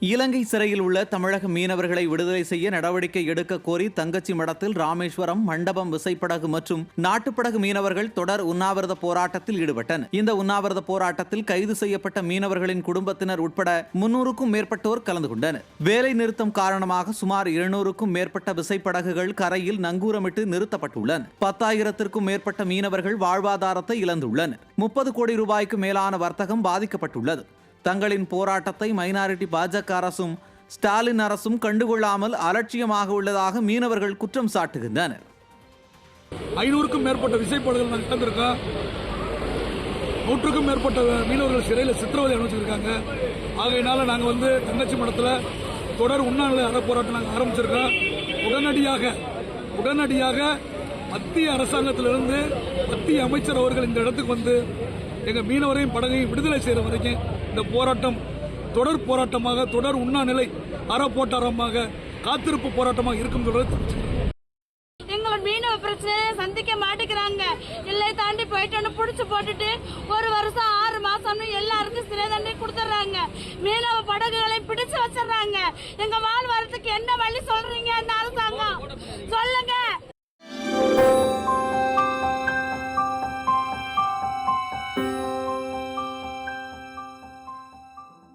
இலங்கை சிறையில் உள்ள தமிழக மீனவர்களை விடுதலை செய்ய நடவடிக்கை எடுக்க கோரி தங்கச்சி மடத்தில் ராமேஸ்வரம் மண்டபம் விசைப்படகு மற்றும் நாட்டுப்படகு மீனவர்கள் தொடர் உண்ணாவிரத போராட்டத்தில் ஈடுபட்டனர். இந்த உண்ணாவிரத போராட்டத்தில் கைது செய்யப்பட்ட மீனவர்களின் குடும்பத்தினர் உட்பட முன்னூறுக்கும் மேற்பட்டோர் கலந்து கொண்டனர். வேலை நிறுத்தம் காரணமாக சுமார் இருநூறுக்கும் மேற்பட்ட விசைப்படகுகள் கரையில் நங்கூரமிட்டு நிறுத்தப்பட்டுள்ளன. பத்தாயிரத்திற்கும் மேற்பட்ட மீனவர்கள் வாழ்வாதாரத்தை இழந்துள்ளனர். முப்பது கோடி ரூபாய்க்கு மேலான வர்த்தகம் பாதிக்கப்பட்டுள்ளது. தங்களின் போராட்டத்தை மைனாரிட்டி பாஜக அரசும் ஸ்டாலின் அரசும் கண்டுகொள்ளாமல் அலட்சியமாக உள்ளதாக மீனவர்கள் குற்றம் சாட்டுகின்றனர். ஐநூறுக்கும் மேற்பட்ட விசைப்பாடுகள் நாங்கள் இழந்திருக்கோம் நூற்றுக்கும் மேற்பட்ட மீனவர்கள் சிறையில் சித்திரவதை அனுப்பிச்சிருக்காங்க ஆகையினால நாங்கள் வந்து தங்கச்சி மடத்தில் தொடர் உண்ணாநிலை அறப்போராட்டம் நாங்கள் ஆரம்பிச்சிருக்கோம். உடனடியாக உடனடியாக மத்திய அரசாங்கத்திலிருந்து மத்திய அமைச்சர் அவர்கள் இந்த இடத்துக்கு வந்து எங்கள் மீனவரையும் படகையும் விடுதலை செய்கிற வரைக்கும் இந்த போராட்டம் தொடர் போராட்டமாக தொடர் உண்ணாநிலை அறப்போட்டாரமாக காத்திருப்பு போராட்டமாக இருக்கும் சொல்றது எங்களோட மீனவ பிரச்சனையை சந்திக்க மாட்டேங்கிறாங்க. எல்லை தாண்டி போயிட்டோன்னு புடிச்சு போட்டுட்டு ஒரு வருஷம் ஆறு மாசம்னு எல்லாருக்கும் சிலை தண்டனை கொடுத்துட்றாங்க. மீனவ படகுகளை பிடிச்சு வச்சிடுறாங்க. எங்க வாழ்வாரத்துக்கு என்ன வழி சொல்றீங்க?